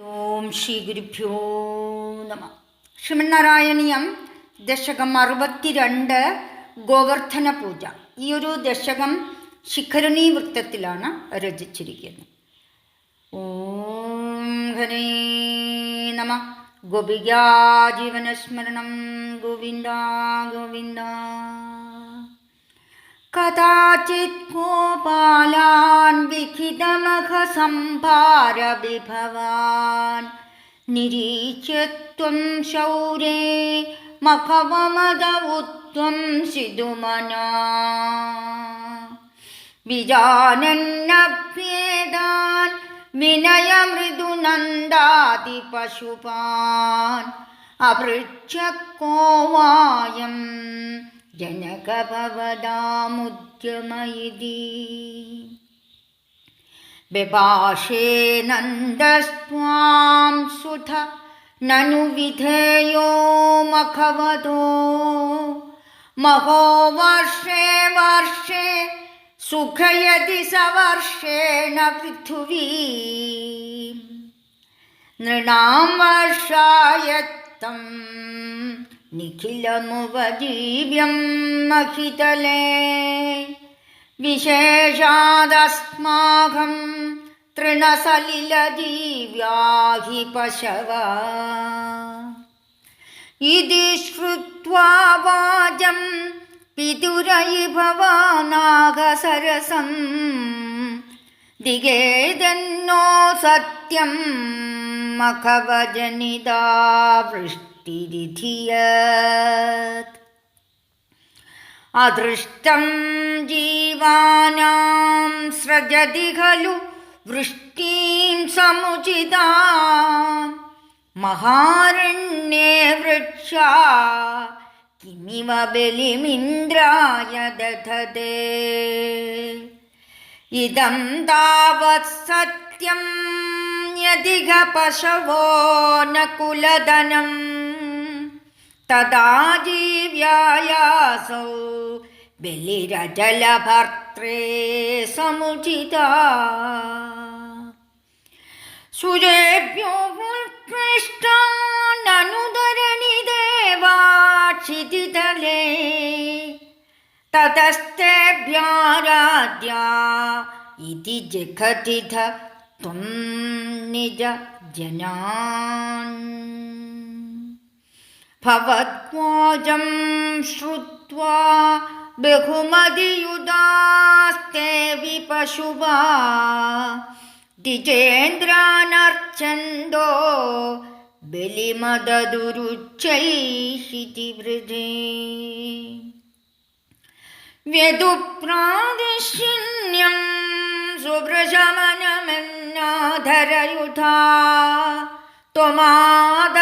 ഓം ശ്രീ ഗുരുഭ്യോ നമ. ശ്രീമന്നാരായണീയം ദശകം അറുപത്തിരണ്ട് ഗോവർദ്ധന പൂജ. ഈ ഒരു ദശകം ശിഖരണീ വൃത്തത്തിലാണ് രചിച്ചിരിക്കുന്നത്. ഓം ഹരേ നമ. ഗോപികാജീവനസ്മരണം ഗോവിന്ദ ഗോവിന്ദ. कदाचित् गोपालान् विखितमखसम्भारविभवान् निरीच्य त्वं शौरे मखवमद उत्त्वं सिधुमना विजानन्नभ्येदान् विनयमृदुनन्दादिपशुपान् अपृच्छ्य को वायम् जनकभवदामुद्यम इति बिभाषे नन्दस्त्वां सुध ननु विधेयो मखवदो महो वर्षे वर्षे सुखयति सवर्षेण पृथिवी नृणां वर्षायत्तम् നിഖിലമുപജീവ്യം മഹിതലേ വിശേഷാദസ്മാകം തൃണസലിലജീവ്യാഹി പശവ. ഇതി ശ്രുത്വാ വാചം പിതുരയി ഭവാനാഗസരസം ദിഗേതന്നോ സത്യം മഖവജനിതാവൃഷ്ട തിരിധിയത് അദൃഷ്ടം ജീവാനാം സൃജതി ഖലു വൃഷ്ടിം സമുചിതാ. മഹാരണ്യേ വൃക്ഷ കിമിവ ബലിമിന്ദ്രായ ദധതേ. ഇതം താവത് സത്യം യതിഘ പശവോ നകുലധനം തഥാ ജീവ്യായാസൗ ബലിരജലഭർത്രേ സമുചിത. സുരേഭ്യോ ഉത്കൃഷ്ടാനുദരണി ദേവാക്ഷിതിതലേ തതസ്തേഭ്യാരാധ്യാ ഇതി ജഗതിധ ത്വം നിജ ജനാൻ. जखतिथ त्वं निज जनान् भवद्वाजं श्रुत्वा बहुमतियुदास्ते विपशुवा द्विजेन्द्रानर्चन्दो बलिमददुरुच्चैषिति वृधे व्यदुप्रादिशिन्यं सुभृशमनमन्नाधरयुधा त्वमादशैलात्मा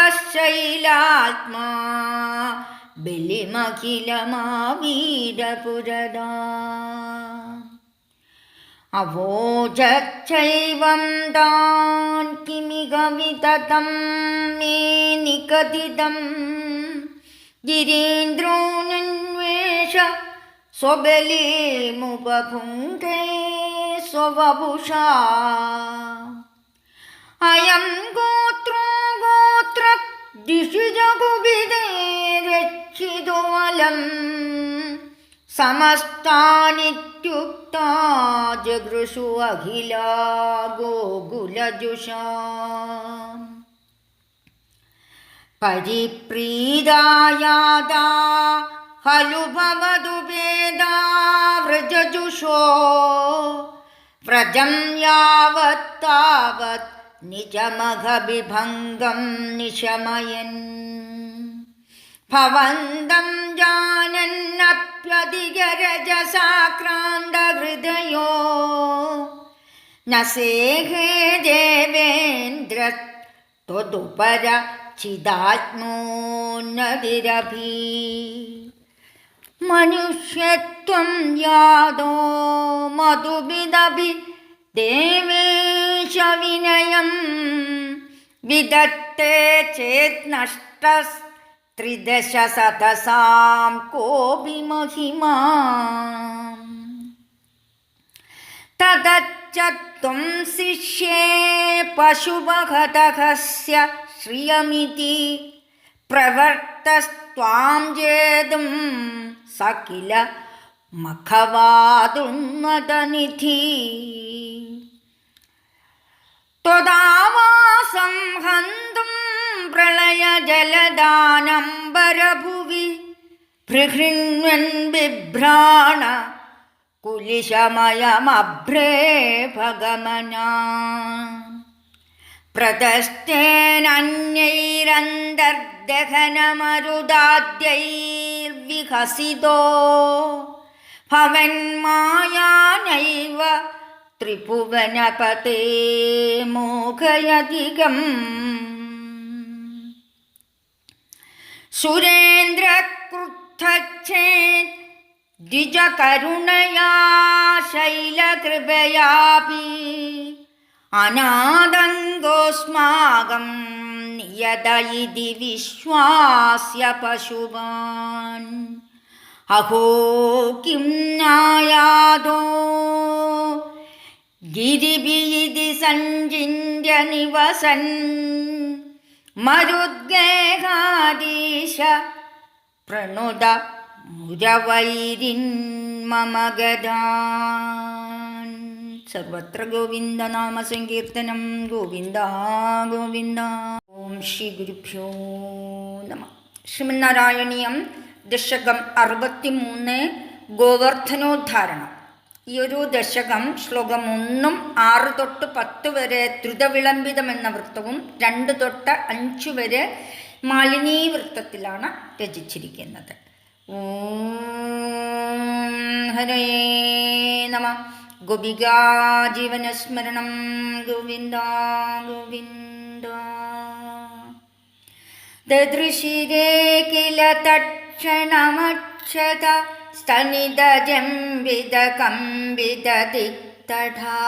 बलिमखिलमावीरपुरदा अवोचैवं तान् किमिह विततं मे निकथितं गिरीन्द्रोऽन्वेष स्वबलिमुपभुङ्क्ते स्ववपुषा अयं गोत्रो गोत्र दिशिजगुभिदे रक्षितोऽलं समस्तानित्युक्ता जगृषु अखिला गोकुलजुषा परिप्रीदायादा खलु भवतु वेदा व्रजजुषो व्रजं यावत्तावत् निजमघविभङ्गं निशमयन् भवन्तं जानन्नप्यधिगरजसाक्रान्तहृदयो न सेहे देवेन्द्र त्वदुपर चिदात्मोन्नतिरभि मनुष्यत्वं यादो मधुविदभि ദേവേശ വിനയം വിദത്തെ ചേത് നഷ്ട ത്രിദശ സതസാം കോപി മഹിമ. തദച്ചത്വം ശിഷ്യേ പശുപഹതഹസ്യ ശ്രിയമിതി പ്രവർത്തസ്ത്വാം ചേതും സകില മഖവാതുന്നതനിധി. त्वदावासं हन्तुं प्रलयजलदानम्बरभुवि बृहृण्वन् बिभ्राण कुलिशमयमभ्रे भगमना प्रदस्तेनन्यैरन्तर्दहनमरुदाद्यैर्विकसितो भवन्मायानैव ത്രിഭുവനപതേ മോഘയധികം സുരേന്ദ്രക്രുദ്ധേത് ദ്വിജകരുണയാ ശൈലകൃപയാപി അനാദങ്കോസ്മാകം നിയത ഇതി വിശ്വാസ്യ പശുവാൻ. അഹോ കിം നായാദോ ഗിരിബിയിതി സഞ്ചിന്യ നിവസൻ മരുദ്ഗേഹാദീശ പ്രണുത മുരവൈരിൻ മമഗദാൻ. സർവത്ര ഗോവിന്ദ നാമ സങ്കീർത്തനം ഗോവിന്ദ ഗോവിന്ദ. ഓം ശ്രീ ഗുരുഭ്യോ നമ. ശ്രീമന്നാരായണീയം ദശകം അറുപത്തിമൂന്ന് ഗോവർദ്ധനോദ്ധാരണം. ഈ ഒരു ദശകം ശ്ലോകം ഒന്നും ആറ് തൊട്ട് പത്ത് വരെ ദ്രുതവിളംബിതം എന്ന വൃത്തവും രണ്ട് തൊട്ട് അഞ്ച് വരെ മാലിനീ വൃത്തത്തിലാണ് രചിച്ചിരിക്കുന്നത് ഹരേ നമ. ഗോപികാജീവനസ്മരണം ഗോവിന്ദ ഗോവിന്ദ. ദൃശിരേ കില क्षदा स्तनिदजम्बिदकम्बिददिक्तढा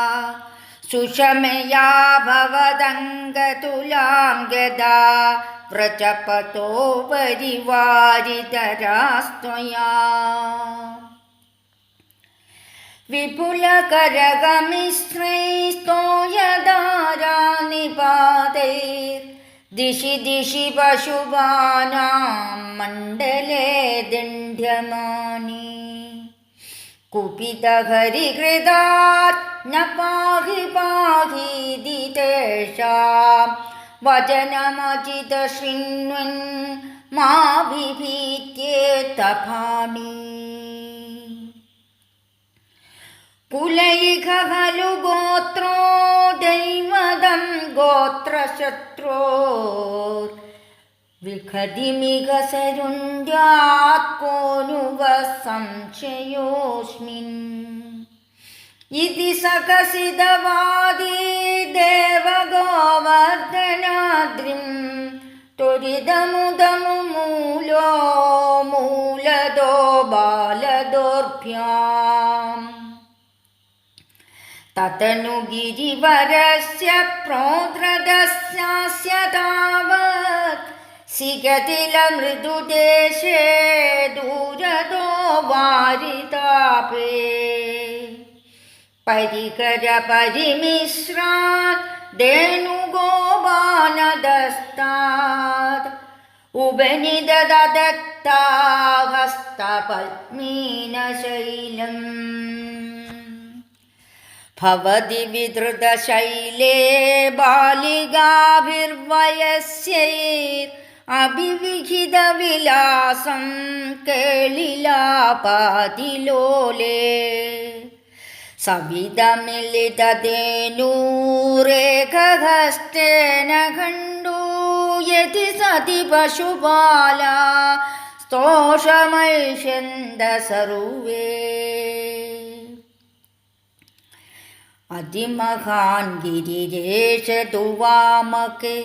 सुषमया भवदङ्गतुलां गदा व्रजपतो परिवारितरास्त्वया विपुलकरगमिश्रैस्तो यदारा निपातैर्दिशि दिशि पशुवानां मण्डले दिण् दण्ड्यमानि कुपितहरिकृतात् न पाहि पाहीति तेषां वचनमचितशृण्वन् मा बिभीत्येतफाणि पुलैघ खलु गोत्रो दैवदं गोत्रशत्रो വിഘതിമികസരുണ്ട്യാക്കോനുവ സംശയോസ്മിൻ ഇതി സകസിതവാദീ ദേവഗോവർദ്ധനാദ്രിം. ത്വരിതമുദമു മൂലോ മൂലദോ ബാലദോർഭ്യാം. തതനു ഗിരിവരസ്യ പ്രോദ്രദസ്യാസ്യ सिगतिलमृदुदेशे दूरदो वारितापे परिकरपरिमिश्रात् धेनुगोपानदस्तात् उपनिददत्ता हस्तपद्मीनशैलम् भवति विधृतशैले അഭിവിഹിത വിലാസം കേളിലാപാതിലോലേ സവിതമിലിതേനൂരേഖഹസ്തേന കണ്ടു യതി സതി പശുപാല സ്തോഷമൈഷ്യന്ത സർവേ അതിമഹാൻ ഗിരിരേശതു വാമകേ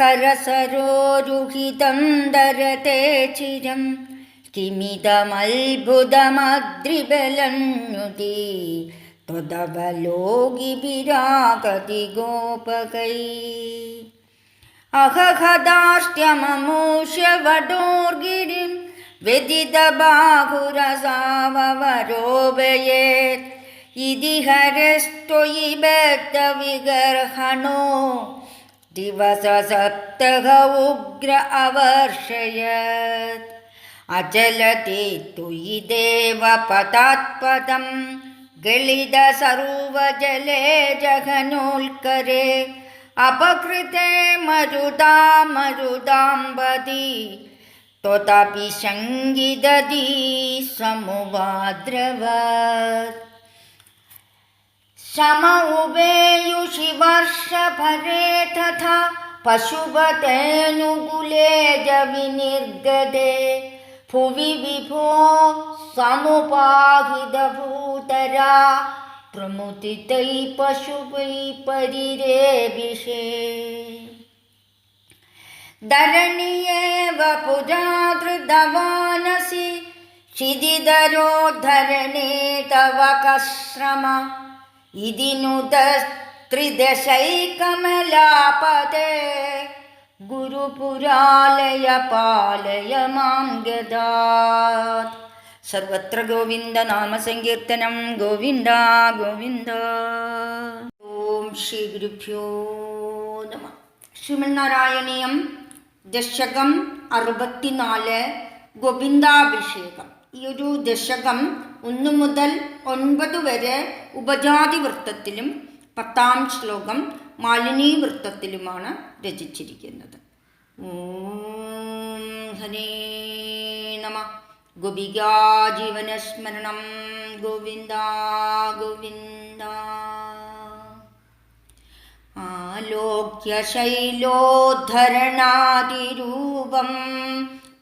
करसरोरुहितं धरते चिरं किमिदमल्बुदमद्रिबलनुदि त्वदबलोगिविरागति गोपगै अहखदाष्ट्यमूष्य वडोर्गिरिं वरसाववरोभयेत् इति हरस्त्वयि विगर्हणो दिवसप्तह उग्र अवर्षयत्। अचलति तुयि देवपतात्पदं गिलिदसर्वजले जघनोल्करे। अपकृते मरुदा मरुदाम्बदी। त्वतापि सङ्गि समुवाद्रवत् शम उभेयुषि वर्षभरे तथा पशुपतेऽनुकूले जविनिर्गते भुवि विभो समुपाहितभूतरा, प्रमुदितैः पशुपैः परिरेभिषे धरणियेव पुराधृतवानसि क्षिदिधरो धरणे तव कश्रम। ഇതിനുതസ്ത്രിദശൈകമലാപദേ ഗുരുപുരാലയ പാലയ മാംഗദ സർവത്ര ഗോവിന്ദ നാമസങ്കീർത്തനം. ഗോവിന്ദ ഗോവിന്ദ. ഓം ശ്രീ ഗുരുഭ്യോ നമ. ശ്രീമന്നാരായണീയം ദശകം അറുപത്തിനാല് ഗോവിന്ദാഭിഷേകം. ഈ ഒരു ദശകം ഒന്ന് മുതൽ ഒൻപത് വരെ ഉപജാതി വൃത്തത്തിലും പത്താം ശ്ലോകം മാലിനീ വൃത്തത്തിലുമാണ് രചിച്ചിരിക്കുന്നത്. ഓം ഹരേ നമ. ഗോപികാ ജീവനസ്മരണം. ഗോവിന്ദ ഗോവിന്ദ.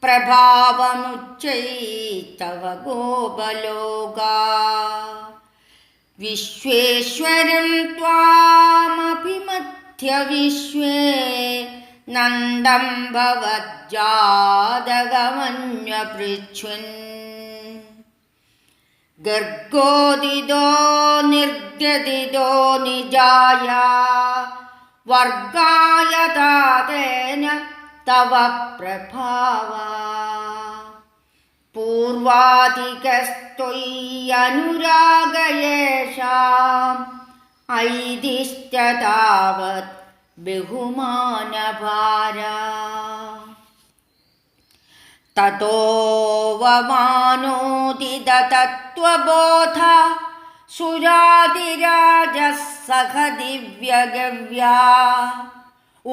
പ്രഭാവമുച്ചൈത്തവ ഗോപലോകാ. വിശ്വേശ്വരം ത്വാമഭിമധ്യ വിശ്വേ നന്ദം ഭവജ്ജാതകമന്വപൃച്ഛ്വൻ ഗർഗോദിതോ നിർഗദിതോ तव प्रभावा। पूर्वादिकस्त्वय्यनुरागयेषाम् ऐदिश्च तावत् बहुमानभारा ततोऽवमानोदिदतत्त्वबोध सुरादिराजः दिव्य दिव्यगव्या।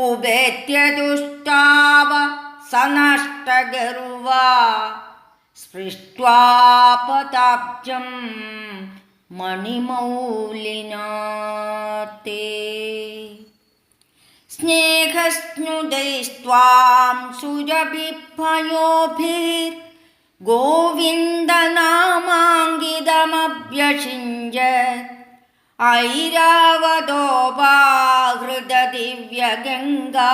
उभेत्यदुष्टाव स नष्टगर्वा स्पृष्ट्वापताब्जं मणिमौलिना ते स्नेहस्नुदैस्त्वां सुरभिभयोभिर्गोविन्दनामाङ्गितमभ्यषिञ्ज ऐरावदोपा ऐरावतोपाहृतदिव्यगङ्गा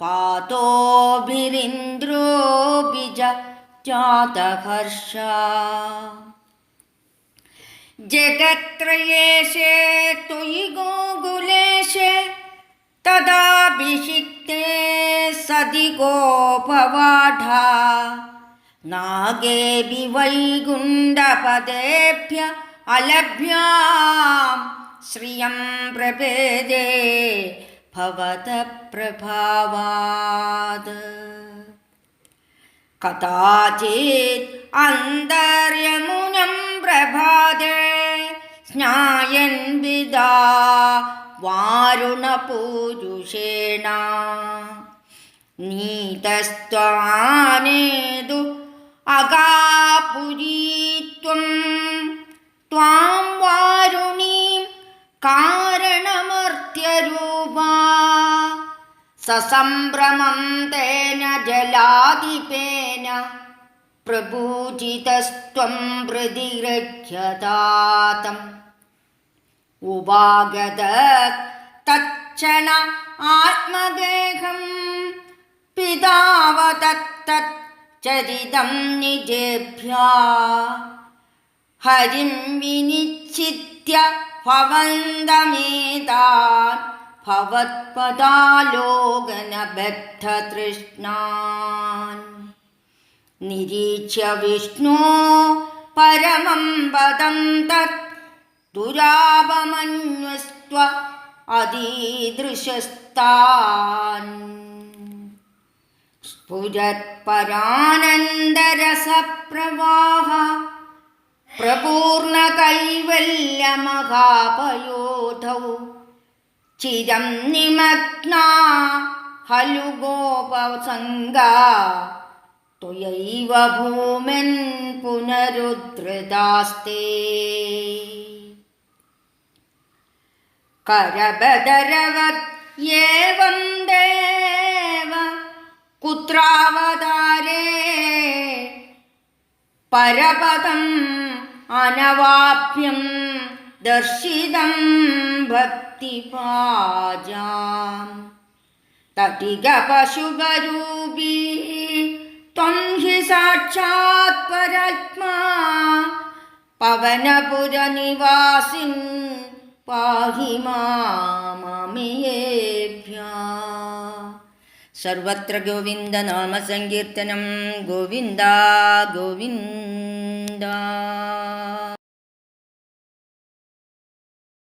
पातोभिरिन्द्रोऽभिज जातहर्षा जगत्त्रयेशे त्वयि गोकुलेशे तदाभिषिक्ते सदि गोपवाढा नागेऽपि वैकुण्ठपदेभ्य अलभ्यां श्रियं प्रपेदे भवतः प्रभावात् कदाचित् अन्तर्यमुनं प्रभाते स्नायन् विदा वारुणपूरुषेण नीतस्त्वानेदु अगापुरी त्वं त्वां वारुणीं സസംഭ്രമം തേന ജലാധിപേന പ്രപൂജിതസ്ത്വം പ്രതിഗ്രഹ്യതാതം ഉപാഗത തക്ഷണ ആത്മദേഹം പിതാവതത്തത് ചരിതം നിജേഭ്യ. ഹരിം വിനിശ്ചിത്യ ഭവന്തമേതാൻ भवत्पदालोकनबद्धतृष्णान् निरीच्य विष्णो परमं पदं तत् दुरापमन्वस्त्व अदीदृशस्तान् स्फुरत्परानन्दरसप्रवाह प्रपूर्णकैवल्यमहापयोधौ ചിരം നിമഗ്ന ഹലു ഗോപസംഗ. ത്വയൈവ ഭൂമൻ പുനരുദ്ധൃതാസ്തേ. കരബദരവത് ഏവം ദേവ കുത്രാവതാരേ. പരപദം അനവാപ്യം തടിക പശുപരൂപീ ത്വം ഹി സാക്ഷാത് പരാത്മാ. പവനപുരനിവാസിൻ പാഹി മാമേഭ്യ സർവത്ര ഗോവിന്ദനാമസങ്കീർത്തനം ഗോവിന്ദ ഗോവിന്ദ.